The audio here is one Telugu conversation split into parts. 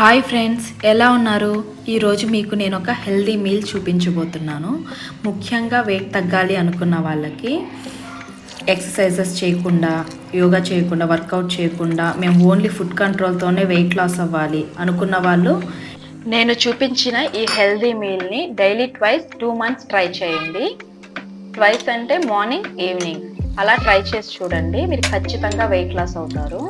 హాయ్ ఫ్రెండ్స్ ఎలా ఉన్నారు? ఈరోజు మీకు నేను ఒక హెల్దీ మీల్ చూపించబోతున్నాను. ముఖ్యంగా వెయిట్ తగ్గాలి అనుకున్న వాళ్ళకి ఎక్సర్సైజెస్ చేయకుండా యోగా చేయకుండా వర్కౌట్ చేయకుండా మేము ఓన్లీ ఫుడ్ కంట్రోల్తోనే వెయిట్ లాస్ అవ్వాలి అనుకున్న వాళ్ళు నేను చూపించిన ఈ healthy మీల్ని daily twice two months try చేయండి. ట్వైస్ అంటే మార్నింగ్ ఈవినింగ్ అలా ట్రై చేసి చూడండి మీరు ఖచ్చితంగా వెయిట్ లాస్ అవుతారు.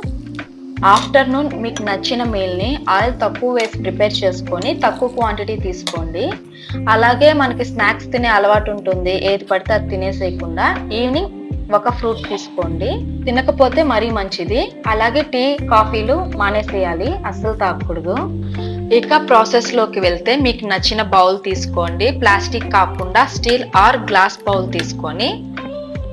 ఆఫ్టర్నూన్ మీకు నచ్చిన మీల్ని ఆయిల్ తక్కువ వేసి ప్రిపేర్ చేసుకొని తక్కువ క్వాంటిటీ తీసుకోండి. అలాగే మనకి స్నాక్స్ తినే అలవాటు ఉంటుంది. ఏది పడితే అది తినేసేయకుండా ఈవినింగ్ ఒక ఫ్రూట్ తీసుకోండి. తినకపోతే మరీ మంచిది. అలాగే టీ కాఫీలు మానేసేయాలి. అస్సలు తాగకూడదు ఇక ప్రాసెస్లోకి వెళ్తే మీకు నచ్చిన బౌల్ తీసుకోండి. ప్లాస్టిక్ కాకుండా స్టీల్ ఆర్ గ్లాస్ బౌల్ తీసుకొని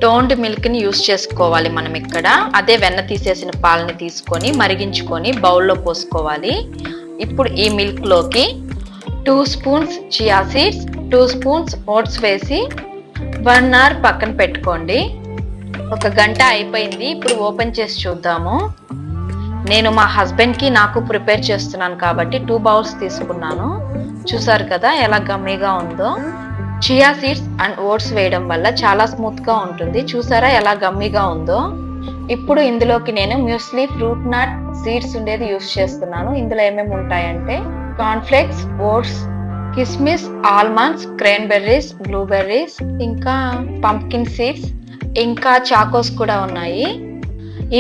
టోన్డ్ మిల్క్ని యూస్ చేసుకోవాలి మనం ఇక్కడ. అదే వెన్న తీసేసిన పాలని తీసుకొని మరిగించుకొని బౌల్లో పోసుకోవాలి. ఇప్పుడు ఈ మిల్క్లోకి two spoons chia seeds two spoons oats వేసి వన్ అవర్ పక్కన పెట్టుకోండి. ఒక గంట అయిపోయింది ఇప్పుడు ఓపెన్ చేసి చూద్దాము. నేను మా హస్బెండ్కి నాకు ప్రిపేర్ చేస్తున్నాను కాబట్టి టూ బౌల్స్ తీసుకున్నాను. చూసారు కదా ఎలా గమ్మీగా ఉందో? చియా సీడ్స్ అండ్ ఓట్స్ వేయడం వల్ల చాలా స్మూత్గా ఉంటుంది. చూసారా ఎలా గమ్మిగా ఉందో? ఇప్పుడు ఇందులోకి నేను మ్యూస్లీ ఫ్రూట్ నట్ సీడ్స్ ఉండేది యూస్ చేస్తున్నాను. ఇందులో ఏమేమి ఉంటాయంటే కార్న్ఫ్లేక్స్ ఓట్స్ కిస్మిస్ ఆల్మండ్స్ క్రేన్బెర్రీస్ బ్లూబెర్రీస్ ఇంకా పంప్కిన్ సీడ్స్ ఇంకా చాకోస్ కూడా ఉన్నాయి.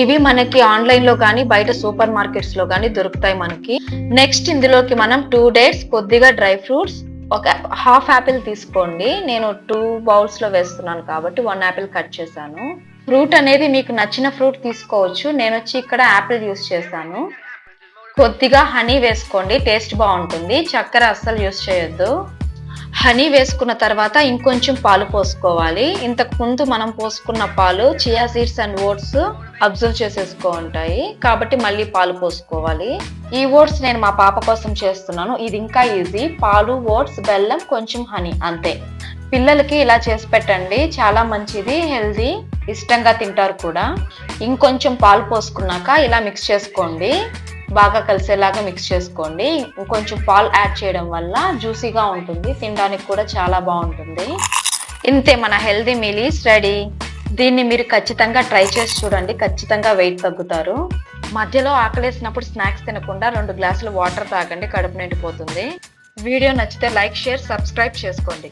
ఇవి మనకి ఆన్లైన్లో కానీ బయట సూపర్ మార్కెట్స్లో కానీ దొరుకుతాయి మనకి. నెక్స్ట్ ఇందులోకి మనం టూ డేట్స్ కొద్దిగా డ్రై ఫ్రూట్స్ ఒక హాఫ్ యాపిల్ తీసుకోండి. నేను టూ బౌల్స్లో వేస్తున్నాను కాబట్టి వన్ యాపిల్ కట్ చేశాను. ఫ్రూట్ అనేది మీకు నచ్చిన ఫ్రూట్ తీసుకోవచ్చు. నేను వచ్చి ఇక్కడ యాపిల్ యూస్ చేశాను. కొద్దిగా హనీ వేసుకోండి. టేస్ట్ బాగుంటుంది. చక్కెర అస్సలు యూస్ చేయొద్దు. హనీ వేసుకున్న తర్వాత ఇంకొంచెం పాలు పోసుకోవాలి. ఇంతకు ముందు మనం పోసుకున్న పాలు chia seeds and oats observe చేసేసుకో ఉంటాయి. కాబట్టి మళ్ళీ పాలు పోసుకోవాలి. ఈ ఓట్స్ నేను మా పాప కోసం చేస్తున్నాను. ఇది ఇంకా ఈజీ పాలు ఓట్స్ బెల్లం కొంచెం హనీ అంతే. పిల్లలకి ఇలా చేసి పెట్టండి. చాలా మంచిది హెల్దీ ఇష్టంగా తింటారు కూడా. ఇంకొంచెం పాలు పోసుకున్నాక ఇలా మిక్స్ చేసుకోండి. బాగా కలిసేలాగా మిక్స్ చేసుకోండి. ఇంకొంచెం పాలు యాడ్ చేయడం వల్ల జ్యూసీగా ఉంటుంది. తినడానికి కూడా చాలా బాగుంటుంది. ఇంతే మన హెల్దీ మీలీస్ రెడీ దీన్ని మీరు ఖచ్చితంగా ట్రై చేసి చూడండి. ఖచ్చితంగా వెయిట్ తగ్గుతారు. మధ్యలో ఆకలేసినప్పుడు స్నాక్స్ తినకుండా రెండు గ్లాసులు వాటర్ తాగండి. కడుపు నిండిపోతుంది. వీడియో నచ్చితే లైక్ షేర్ సబ్స్క్రైబ్ చేసుకోండి.